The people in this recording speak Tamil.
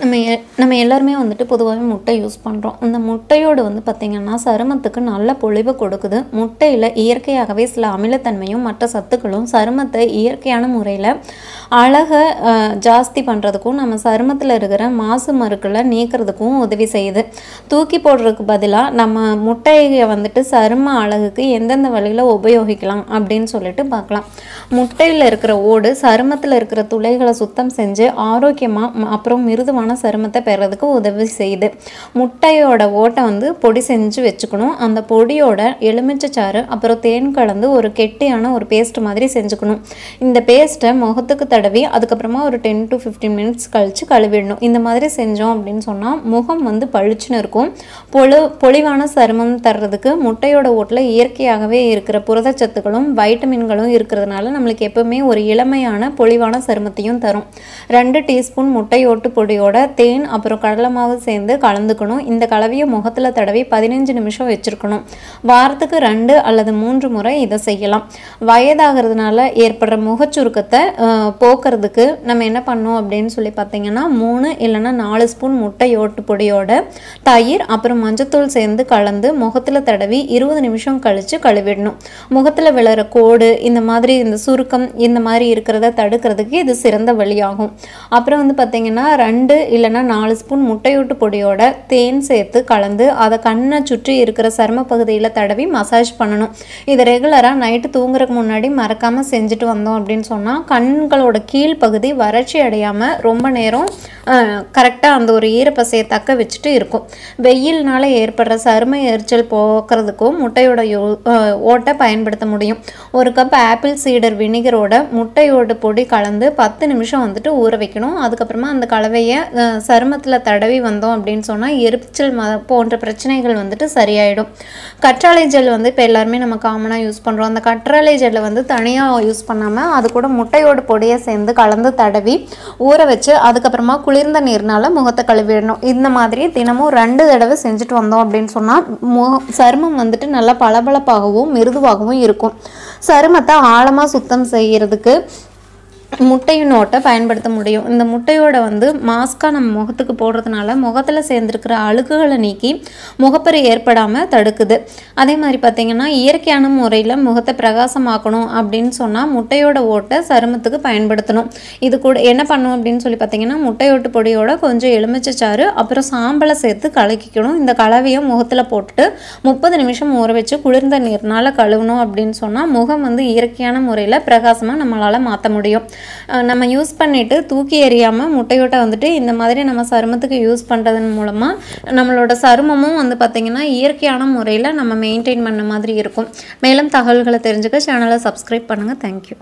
நம்ம நம்ம எல்லாருமே வந்துட்டு பொதுவாகவே முட்டை யூஸ் பண்ணுறோம் இந்த முட்டையோடு வந்து பார்த்திங்கன்னா சருமத்துக்கு நல்ல பொழிவு கொடுக்குது. முட்டையில் இயற்கையாகவே சில அமிலத்தன்மையும் மற்ற சத்துக்களும் சருமத்தை இயற்கையான முறையில் அழகை ஜாஸ்தி பண்ணுறதுக்கும் நம்ம சருமத்தில் இருக்கிற மாசு மருக்களை நீக்கிறதுக்கும் உதவி செய்யுது. தூக்கி போடுறதுக்கு பதிலாக நம்ம முட்டையை வந்துட்டு சரும அழகுக்கு எந்தெந்த வழியில் உபயோகிக்கலாம் அப்படின்னு சொல்லிட்டு பார்க்கலாம். முட்டையில் இருக்கிற ஓடு சருமத்தில் இருக்கிற துளைகளை சுத்தம் செஞ்சு ஆரோக்கியமாக அப்புறம் மிருதுவான சருமத்தை பெறதுக்கு உதவி செய்யுது. முட்டையோட ஓட்டை வந்து பொடி செஞ்சு வச்சுக்கணும். அந்த பொடியோட எலுமிச்சைச்சாறு அப்புறம் தேன் கலந்து ஒரு கெட்டியான ஒரு பேஸ்ட் மாதிரி செஞ்சுக்கணும். இந்த பேஸ்ட்டை முகத்துக்கு தடவி அதுக்கப்புறமா ஒரு டென் டு ஃபிஃப்டீன் மினிட்ஸ் கழித்து கழுவிடணும். இந்த மாதிரி செஞ்சோம் அப்படின்னு சொன்னால் முகம் வந்து பளிச்சுன்னு இருக்கும். பொழு பொலிவான சருமம் தர்றதுக்கு முட்டையோட ஓட்டில் இயற்கையாகவே இருக்கிற புரதச்சத்துக்களும் வைட்டமின்களும் இருக்கிறதுனால நம்மளுக்கு எப்பவுமே ஒரு இளமையான பொழிவான சருமத்தையும் தரும். ரெண்டு டீஸ்பூன் முட்டையோட்டு பொடியோட தேன் அப்புறம் கடலை மாவு சேர்ந்து கலந்துக்கணும். இந்த கலவையை முகத்தில் தடவி பதினஞ்சு நிமிஷம் வச்சுருக்கணும். வாரத்துக்கு ரெண்டு அல்லது மூன்று முறை இதை செய்யலாம். வயதாகிறதுனால ஏற்படுற முகச்சுருக்கத்தை போக்குறதுக்கு நம்ம என்ன பண்ணோம் அப்படின்னு சொல்லி பார்த்தீங்கன்னா மூணு இல்லைன்னா நாலு ஸ்பூன் முட்டையோட்டு பொடியோட தயிர் அப்புறம் மஞ்சத்தூள் சேர்ந்து கலந்து முகத்தில் தடவி இருபது நிமிஷம் கழித்து கழுவிடணும். முகத்தில் விழுற கோடு இந்த மாதிரி இந்த சுருக்கம் இந்த மாதிரி இருக்கிறத தடுக்கிறதுக்கு இது சிறந்த வழியாகும். அப்புறம் வந்து பார்த்தீங்கன்னா ரெண்டு இல்லைன்னா நாலு ஸ்பூன் முட்டையோட்டு பொடியோட தேன் சேர்த்து கலந்து அதை கண்ணை சுற்றி இருக்கிற சரும பகுதியில் தடவி மசாஜ் பண்ணணும். இதை ரெகுலராக நைட்டு தூங்குறதுக்கு முன்னாடி மறக்காமல் செஞ்சுட்டு வந்தோம் அப்படின்னு சொன்னால் கண்களோட கீழ்ப்பகுதி வறட்சி அடையாமல் ரொம்ப நேரம் கரெக்டாக அந்த ஒரு ஈரப்பசையை தக்க வச்சுட்டு இருக்கும். வெயில்னால ஏற்படுற சரும எரிச்சல் போக்குறதுக்கும் முட்டையோட யோ ஓட்டை பயன்படுத்த முடியும். ஒரு கப் ஆப்பிள் சீடர் வினிகரோட முட்டையோட பொடி கலந்து பத்து நிமிஷம் வந்துட்டு ஊற வைக்கணும். அதுக்கப்புறமா அந்த கலவையை சருமத்தில் தடவி வந்தோம் அப்படின்னு சொன்னால் எரிச்சல் ம போன்ற பிரச்சனைகள் வந்துட்டு சரியாயிடும். கற்றாழை ஜெல் வந்து இப்போ எல்லாருமே நம்ம காமனாக யூஸ் பண்ணுறோம் அந்த கற்றாழை ஜெல்லை வந்து தனியாக யூஸ் பண்ணாமல் அது கூட முட்டையோட பொடியை சேர்ந்து கலந்து தடவி ஊற வச்சு அதுக்கப்புறமா குளிர்ந்த நீர்னால முகத்தை கழுவிடணும். இந்த மாதிரி தினமும் ரெண்டு தடவை செஞ்சுட்டு வந்தோம் அப்படின்னு சொன்னால் முக சருமம் வந்துட்டு நல்லா பளபளப்பாகவும் மிருதுவாகவும் இருக்கும். சருமத்தை ஆழமாக சுத்தம் செய்யறதுக்கு முட்டையினோட்டை பயன்படுத்த முடியும். இந்த முட்டையோட வந்து மாஸ்காக நம்ம முகத்துக்கு போடுறதுனால முகத்தில் சேர்ந்துருக்கிற அழுக்குகளை நீக்கி முகப்பரு ஏற்படாமல் தடுக்குது. அதே மாதிரி பார்த்திங்கன்னா இயற்கையான முறையில் முகத்தை பிரகாசமாக்கணும் அப்படின்னு சொன்னால் முட்டையோட ஓட்டை சருமத்துக்கு பயன்படுத்தணும். இது கூட என்ன பண்ணும் அப்படின்னு சொல்லி பார்த்தீங்கன்னா முட்டையோட்டு பொடியோட கொஞ்சம் எலுமிச்சைச்சாறு அப்புறம் சாம்பலை சேர்த்து கலக்கிக்கணும். இந்த கலவையை முகத்தில் போட்டுட்டு முப்பது நிமிஷம் ஊற வச்சு குளிர்ந்த நீர்னால் கழுவணும் அப்படின்னு சொன்னால் முகம் வந்து இயற்கையான முறையில் பிரகாசமாக நம்மளால் மாற்ற முடியும். நம்ம யூஸ் பண்ணிவிட்டு தூக்கி எறியாமல் முட்டையோட்டை வந்துட்டு இந்த மாதிரி நம்ம சருமத்துக்கு யூஸ் பண்ணுறதன் மூலமாக நம்மளோட சருமமும் வந்து பார்த்திங்கன்னா இயற்கையான முறையில் நம்ம மெயின்டைன் பண்ண மாதிரி இருக்கும். மேலும் தகவல்களை தெரிஞ்சுக்க சேனலை சப்ஸ்கிரைப் பண்ணுங்கள் தேங்க்யூ